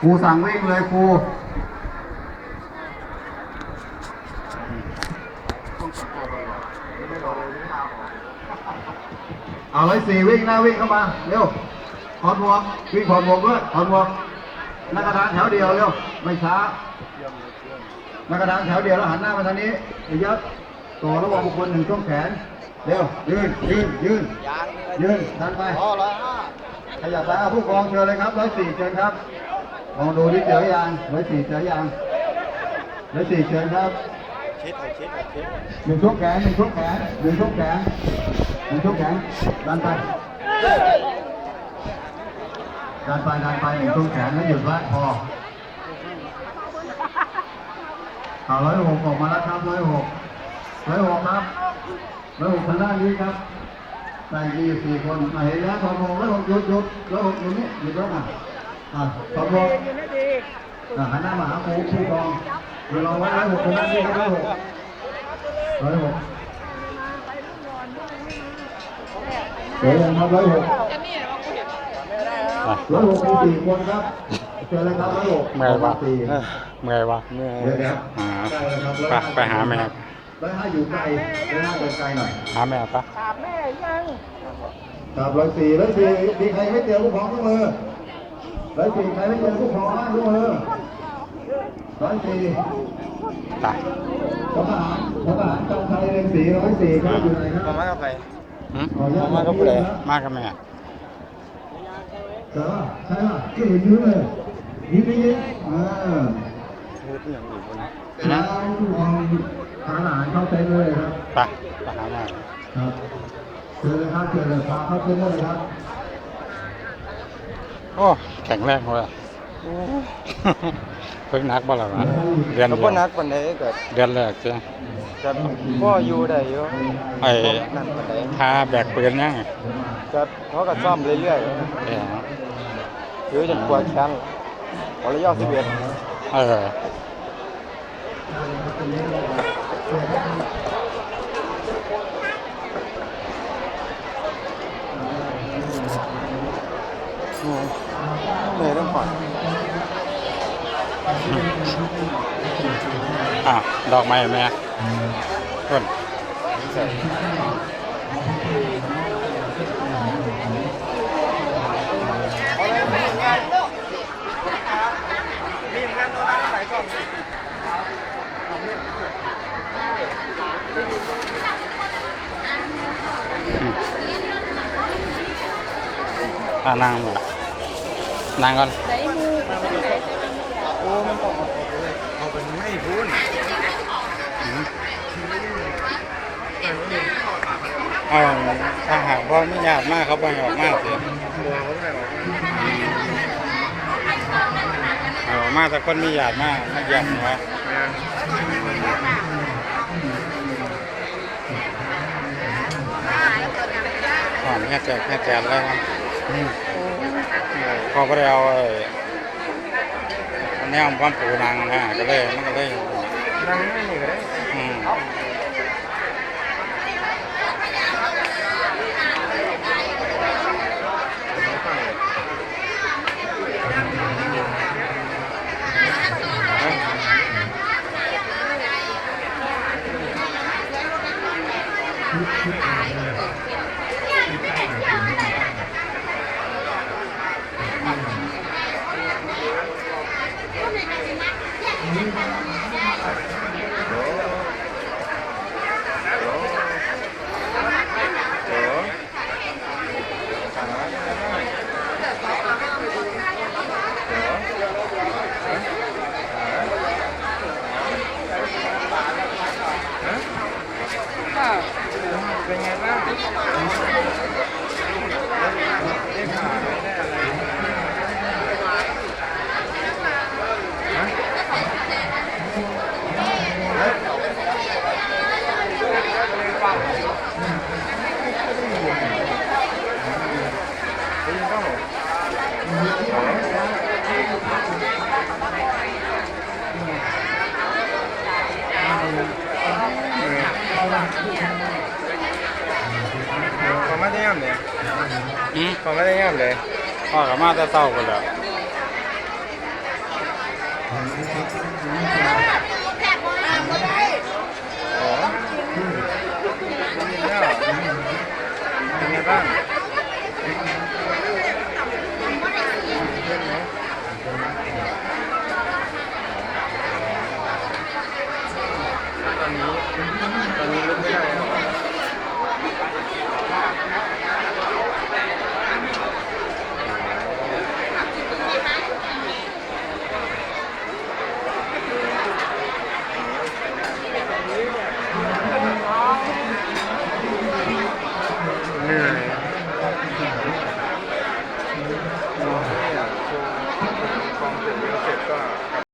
ครูสั่งวิ่งเลยครูเอาเลยสี่วิ่งหน้าวิ่งเข้ามา เร็วถอดหมวกวิ่งถอดหมวกด้วยถอดหมวกหน้ากระดานแถวเดียวเร็วไม่ช้าหน้ากระดานแถวเดียวแล้วหันหน้ามาทางนี้เยอะต่อระหว่างบุคคลหนึ่งช่วงแขนเร็วยืนยืนยืนยืนดันไปอ๋อร้อยห้าขยับไปเอาผู้กองเชิญเลยครับร้อยสี่เชิญครับ มองดูที่เจอยังร้อยสี่เจอยังร้อยสี่เชิญครับชิดเอาชิดเอาชิดหนึ่งช่วงแขนหนึ่งช่วงแขนหนึ่งช่วงแขนหนึ่งช่วงแขนดันไปดันไปดันไปหนึ่งช่วงแขนแล้วหยุดไว้พอเอาร้อยหกออกมาแล้วครับร้อยหกร้อยหกครับร้อยหกทางด้านนี้ครับใส่ดีอยู่สี่คนมาเห็นแล้วทอมงร้อยหกหยุดหยุดร้อยหกอยู่นี่หยุดแล้วอะ อะทอมงอะหันหน้ามาหาครูผู้กองเดี๋ยวเราไว้ร้อยหกทางด้านนี้ครับร้อยหกร้อยหกเดี๋ยวยังครับร้อยหกร้อยหกมีสี่คนครับเจอเลยครับร้อยหกเมื่อยปะสี่เมื่อยวะเมื่อยเดี๋ยวเดี๋ยวหาได้เลยครับไปไปหาแม่ร้อยห้าอยู่ไกลร้อยห้าเดินไกลหน่อยหาแม่ปะครับร้อยสี่ร้อยสี่มีใครไม่เจอผู้ของยกมือ ร้อยสี่ใครไม่เจอผู้ของบ้างยกมือร้อยสี่ตาทหารทหารจอมไทยเรียนสี่ร้อยสี่ครับอยู่ไหนคมารับ มากับไปหืมขออนุญาตมากับผู้ใดมากับแม่ใช่ป่ะใช่ป่ะก็เห็นยืนเลยยิ้มไม่ยิ้มอ่าพูดอย่างอื่นคนแล้วมองทหารเข้าเต็นท์เลยครับไปไปหาแม่ครับเชิญเลยครับเชิญเลยพาเข้าเต็นท์เลยครับ โอ้แข็งแรงเลยเพิ่งนักบ่ล่ะวะเดือนก็เดีบ่ยวนักปานใดก็เดือนแรกจ้ะก็พ่ออยู่ได้อยู่ไอ้นั่นปานใดทาแบกปืนยังก็เขาก็ซ่อมเรื่อยเออๆถือจนกว่าแขนขอระยะ11เอออืมเหนื่อยต้องผ่อน อะดอกไม้แม่ต้นใส่อะนั่งหมดนั่งก่อน โอ้มันต้องเอาไปเลยเอาเป็นไม่พูน เอาถ้าหากว่าไม่ยากมากเขาไปออกมากเขาไม่ออกเอาออกมาแต่คนไม่ยากมากไม่ยากวะก่อนแค่แจกแค่แจกแล้วครับพอไปเอาแนวความปูนางนะก็เลยมันก็เลยนังไม่เหนี่ก็ได้อืม ขอมาได้ย่ำเลยอืมขอมาได้ย่ำเลยพ่อกับมาแต่เศร้ากันแล้ว